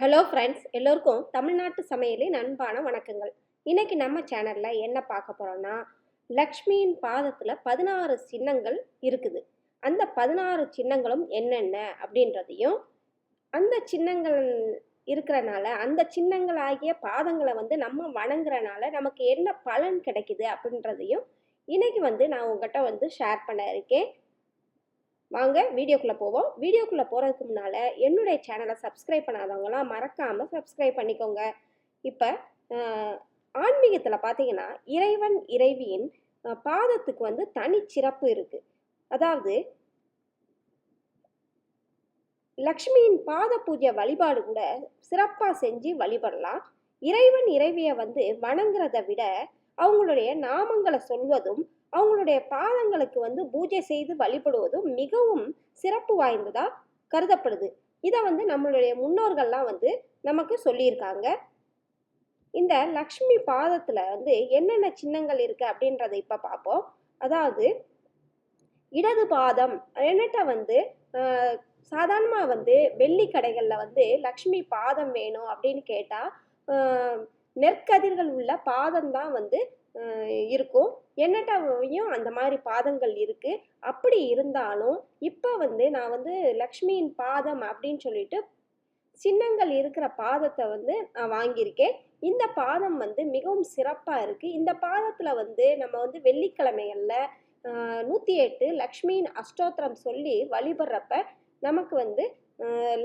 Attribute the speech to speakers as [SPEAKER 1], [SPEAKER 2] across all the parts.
[SPEAKER 1] Hello friends எல்லோருக்கும் தமிழ்நாட்டு சமையலின் அன்பான வணக்கங்கள். இன்றைக்கி நம்ம சேனலில் என்ன பார்க்க போகிறோன்னா லக்ஷ்மியின் பாதத்தில் பதினாறு சின்னங்கள் இருக்குது. அந்த பதினாறு சின்னங்களும் என்னென்ன அப்படின்றதையும் அந்த சின்னங்கள் இருக்கிறனால அந்த சின்னங்களாகிய பாதங்களை வந்து நம்ம வணங்குறனால நமக்கு என்ன பலன் கிடைக்குது அப்படின்றதையும் இன்றைக்கி வந்து நான் உங்ககிட்ட வந்து ஷேர் பண்ண இருக்கேன். வாங்க வீடியோக்குள்ளே போவோம். வீடியோக்குள்ளே போகிறதுக்கு முன்னால் என்னுடைய சேனலை சப்ஸ்கிரைப் பண்ணாதவங்களாம் மறக்காமல் சப்ஸ்கிரைப் பண்ணிக்கோங்க. இப்போ ஆன்மீகத்தில் பார்த்தீங்கன்னா இறைவன் இறைவியின் பாதத்துக்கு வந்து தனி சிறப்பு இருக்குது அதாவது லக்ஷ்மியின் பாத பூஜை வழிபாடு கூட சிறப்பாக செஞ்சு வழிபடலாம். இறைவன் இறைவியை வந்து வணங்குறதை விட அவங்களுடைய நாமங்களை சொல்வதும் அவங்களுடைய பாதங்களுக்கு வந்து பூஜை செய்து வழிபடுவதும் மிகவும் சிறப்பு வாய்ந்ததாக கருதப்படுது. இதை வந்து நம்மளுடைய முன்னோர்கள்லாம் வந்து நமக்கு சொல்லியிருக்காங்க. இந்த லக்ஷ்மி பாதத்தில் வந்து என்னென்ன சின்னங்கள் இருக்குது அப்படின்றத இப்போ பார்ப்போம். அதாவது இடது பாதம் என்னட்ட வந்து சாதாரணமாக வந்து வெள்ளி கடைகளில் வந்து லக்ஷ்மி பாதம் வேணும் அப்படின்னு கேட்டால் நெற்கதிர்கள் உள்ள பாதம் தான் வந்து இருக்கும். என்னட்டாவையும் அந்த மாதிரி பாதங்கள் இருக்குது அப்படி இருந்தாலும் இப்போ வந்து நான் வந்து லக்ஷ்மியின் பாதம் அப்படின்னு சொல்லிட்டு சின்னங்கள் இருக்கிற பாதத்தை வந்து நான் வாங்கியிருக்கேன். இந்த பாதம் வந்து மிகவும் சிறப்பாக இருக்குது இந்த பாதத்தில் வந்து நம்ம வந்து வெள்ளிக்கிழமைகளில் நூற்றி எட்டு லக்ஷ்மியின் அஷ்டோத்திரம் சொல்லி வழிபடுறப்ப நமக்கு வந்து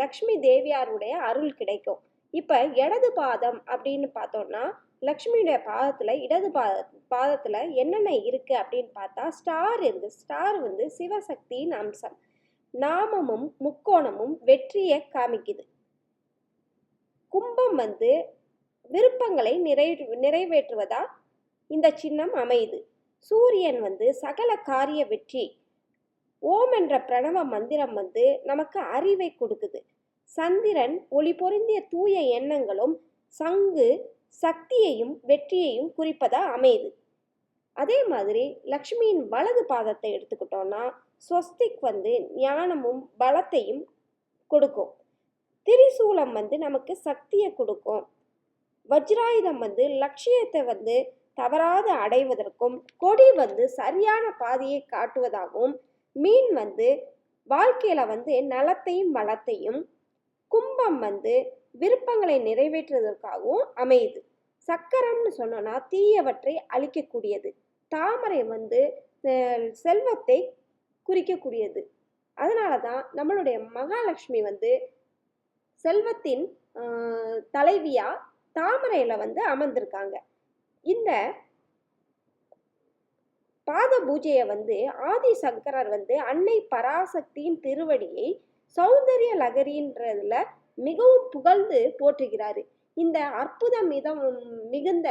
[SPEAKER 1] லக்ஷ்மி தேவியாருடைய அருள் கிடைக்கும். இப்போ இடது பாதம் அப்படின்னு பார்த்தோம்னா லக்ஷ்மியுடைய பாதத்தில் இடது பாத பாதத்தில் என்னென்ன இருக்குது அப்படின்னு பார்த்தா ஸ்டார் இருக்குது ஸ்டார் வந்து சிவசக்தியின் அம்சம். நாமமும் முக்கோணமும் வெற்றியை காமிக்குது. கும்பம் வந்து விருப்பங்களை நிறை நிறைவேற்றுவதா இந்த சின்னம் அமையுது. சூரியன் வந்து சகல காரிய வெற்றி. ஓம் என்ற பிரணவ மந்திரம் வந்து நமக்கு அறிவை கொடுக்குது. சந்திரன் ஒளி பொருந்திய தூய எண்ணங்களும் சங்கு சக்தியையும் வெற்றியையும் குறிப்பதாக அமையுது. அதே மாதிரி லக்ஷ்மியின் வலது பாதத்தை எடுத்துக்கிட்டோம்னா ஸ்வஸ்திக் வந்து ஞானமும் பலத்தையும் கொடுக்கும். திரிசூலம் வந்து நமக்கு சக்தியை கொடுக்கும். வஜ்ராயுதம் வந்து லட்சியத்தை வந்து தவறாது அடைவதற்கும் கொடி வந்து சரியான பாதையை காட்டுவதாகவும் மீன் வந்து வாழ்க்கையில் வந்து நலத்தையும் வளத்தையும் கும்பம் வந்து விருப்பங்களை நிறைவேற்றுவதற்காகவும் அமையுது. சக்கரம்னு சொன்னோன்னா தீயவற்றை அழிக்கக்கூடியது. தாமரை வந்து செல்வத்தை குறிக்கக்கூடியது. அதனால தான் நம்மளுடைய மகாலட்சுமி வந்து செல்வத்தின் தலைவியாக தலைவியா வந்து அமர்ந்திருக்காங்க. இந்த பாத பூஜையை வந்து ஆதி சங்கரர் வந்து அன்னை பராசக்தியின் திருவடியை சௌந்தரிய லகரின்றதுல மிகவும் புகழ்ந்து போற்றுகிறாரு. இந்த அற்புதம் மிதம் மிகுந்த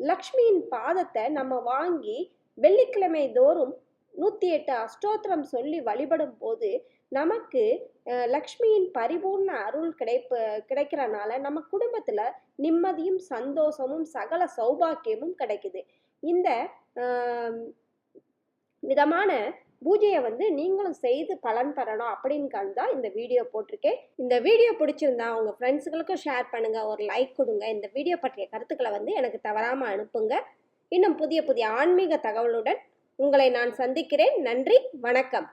[SPEAKER 1] லக்ஷ்மியின் பாதத்தை நம்ம வாங்கி வெள்ளிக்கிழமை தோறும் நூற்றி எட்டு அஷ்டோத்திரம் சொல்லி வழிபடும் போது நமக்கு லக்ஷ்மியின் பரிபூர்ண அருள் கிடைப்பு கிடைக்கிறனால நம்ம குடும்பத்தில் நிம்மதியும் சந்தோஷமும் சகல சௌபாக்கியமும் கிடைக்குது. இந்த விதமான பூஜையை வந்து நீங்களும் செய்து பலன் பெறணும் அப்படின்னு தான் இந்த வீடியோ போட்டிருக்கேன். இந்த வீடியோ பிடிச்சிருந்தா உங்கள் ஃப்ரெண்ட்ஸுகளுக்கும் ஷேர் பண்ணுங்கள் ஒரு லைக் கொடுங்க. இந்த வீடியோ பற்றிய கருத்துக்களை வந்து எனக்கு தவறாமல் அனுப்புங்க. இன்னும் புதிய புதிய ஆன்மீக தகவலுடன் உங்களை நான் சந்திக்கிறேன். நன்றி வணக்கம்.